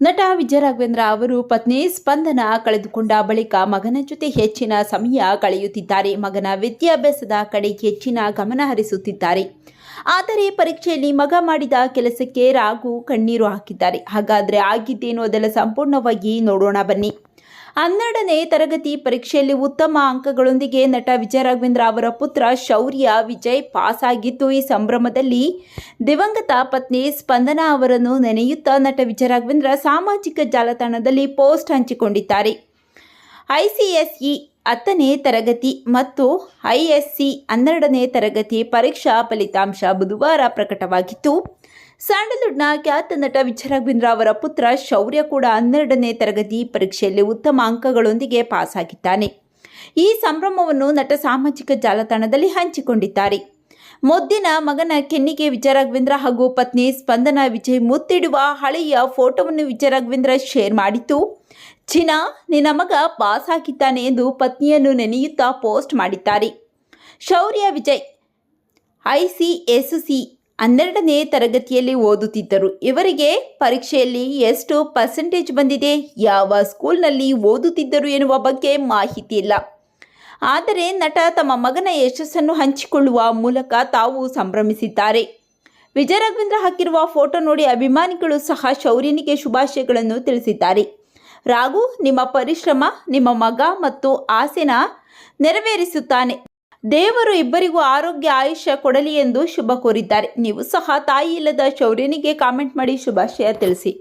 ನಟ ವಿಜಯ ರಾಘವೇಂದ್ರ ಅವರು ಪತ್ನಿ ಸ್ಪಂದನ ಕಳೆದುಕೊಂಡ ಬಳಿಕ ಮಗನ ಜೊತೆ ಹೆಚ್ಚಿನ ಸಮಯ ಕಳೆಯುತ್ತಿದ್ದಾರೆ. ಮಗನ ವಿದ್ಯಾಭ್ಯಾಸದ ಕಡೆ ಹೆಚ್ಚಿನ ಗಮನ ಹರಿಸುತ್ತಿದ್ದಾರೆ. ಆದರೆ ಪರೀಕ್ಷೆಯಲ್ಲಿ ಮಗ ಮಾಡಿದ ಕೆಲಸಕ್ಕೆ ರಾಘು ಕಣ್ಣೀರು ಹಾಕಿದ್ದಾರೆ. ಹಾಗಾದರೆ ಆಗಿದ್ದೇನು ಅದೆಲ್ಲ ಸಂಪೂರ್ಣವಾಗಿ ನೋಡೋಣ ಬನ್ನಿ. ಹನ್ನೆರಡನೇ ತರಗತಿ ಪರೀಕ್ಷೆಯಲ್ಲಿ ಉತ್ತಮ ಅಂಕಗಳೊಂದಿಗೆ ನಟ ವಿಜಯ ರಾಘವೇಂದ್ರ ಅವರ ಪುತ್ರ ಶೌರ್ಯ ವಿಜಯ್ ಪಾಸ್ ಆಗಿದ್ದು ಈ ಸಂಭ್ರಮದಲ್ಲಿ ದಿವಂಗತ ಪತ್ನಿ ಸ್ಪಂದನಾ ಅವರನ್ನು ನೆನೆಯುತ್ತಾ ನಟ ವಿಜಯ ರಾಘವೇಂದ್ರ ಸಾಮಾಜಿಕ ಜಾಲತಾಣದಲ್ಲಿ ಪೋಸ್ಟ್ ಹಂಚಿಕೊಂಡಿದ್ದಾರೆ. ಐಸಿಎಸ್ಇ ಹತ್ತನೇ ತರಗತಿ ಮತ್ತು ಐಎಸ್ಸಿ ಹನ್ನೆರಡನೇ ತರಗತಿ ಪರೀಕ್ಷಾ ಫಲಿತಾಂಶ ಬುಧವಾರ ಪ್ರಕಟವಾಗಿತ್ತು. ಸ್ಯಾಂಡಲ್ವುಡ್ನ ಖ್ಯಾತ ನಟ ವಿಜಯ ಅವರ ಪುತ್ರ ಶೌರ್ಯ ಕೂಡ ಹನ್ನೆರಡನೇ ತರಗತಿ ಪರೀಕ್ಷೆಯಲ್ಲಿ ಉತ್ತಮ ಅಂಕಗಳೊಂದಿಗೆ ಪಾಸ್ ಆಗಿದ್ದಾನೆ. ಈ ಸಂಭ್ರಮವನ್ನು ನಟ ಸಾಮಾಜಿಕ ಜಾಲತಾಣದಲ್ಲಿ ಹಂಚಿಕೊಂಡಿದ್ದಾರೆ. ಮೊದ್ದಿನ ಮಗನ ಕೆನ್ನಿಗೆ ವಿಜಯ ರಾಘವೇಂದ್ರ ಹಾಗೂ ಪತ್ನಿ ಸ್ಪಂದನ ವಿಜಯ್ ಮುತ್ತಿಡುವ ಹಳೆಯ ಫೋಟೋವನ್ನು ವಿಜಯ ರಾಘವೇಂದ್ರ ಶೇರ್ ಮಾಡಿತ್ತು. ಚಿನಾ, ನಿನ್ನ ಮಗ ಪಾಸ್ ಆಗಿದ್ದಾನೆ ಎಂದು ಪತ್ನಿಯನ್ನು ನೆನೆಯುತ್ತಾ ಪೋಸ್ಟ್ ಮಾಡಿದ್ದಾರೆ. ಶೌರ್ಯ ವಿಜಯ್ ಐಸಿಎಸ್ಸಿ ಹನ್ನೆರಡನೇ ತರಗತಿಯಲ್ಲಿ ಓದುತ್ತಿದ್ದರು. ಇವರಿಗೆ ಪರೀಕ್ಷೆಯಲ್ಲಿ ಎಷ್ಟು ಪರ್ಸೆಂಟೇಜ್ ಬಂದಿದೆ, ಯಾವ ಸ್ಕೂಲ್ನಲ್ಲಿ ಓದುತ್ತಿದ್ದರು ಎನ್ನುವ ಬಗ್ಗೆ ಮಾಹಿತಿ ಇಲ್ಲ. ಆದರೆ ನಟ ತಮ್ಮ ಮಗನ ಯಶಸ್ಸನ್ನು ಹಂಚಿಕೊಳ್ಳುವ ಮೂಲಕ ತಾವು ಸಂಭ್ರಮಿಸಿದ್ದಾರೆ. ವಿಜಯ ರಾಘವೇಂದ್ರ ಹಾಕಿರುವ ಫೋಟೋ ನೋಡಿ ಅಭಿಮಾನಿಗಳು ಸಹ ಶೌರ್ಯನಿಗೆ ಶುಭಾಶಯಗಳನ್ನು ತಿಳಿಸಿದ್ದಾರೆ. ರಾಘು, ನಿಮ್ಮ ಪರಿಶ್ರಮ, ನಿಮ್ಮ ಮಗ ಮತ್ತು ಆಸೆನ ನೆರವೇರಿಸುತ್ತಾನೆ. ದೇವರು ಇಬ್ಬರಿಗೂ ಆರೋಗ್ಯ ಆಯುಷ್ಯ ಕೊಡಲಿ ಎಂದು ಶುಭ ಕೋರಿದ್ದಾರೆ. ನೀವು ಸಹ ತಾಯಿ ಇಲ್ಲದ ಶೌರ್ಯನಿಗೆ ಕಾಮೆಂಟ್ ಮಾಡಿ ಶುಭಾಶಯ ತಿಳಿಸಿ.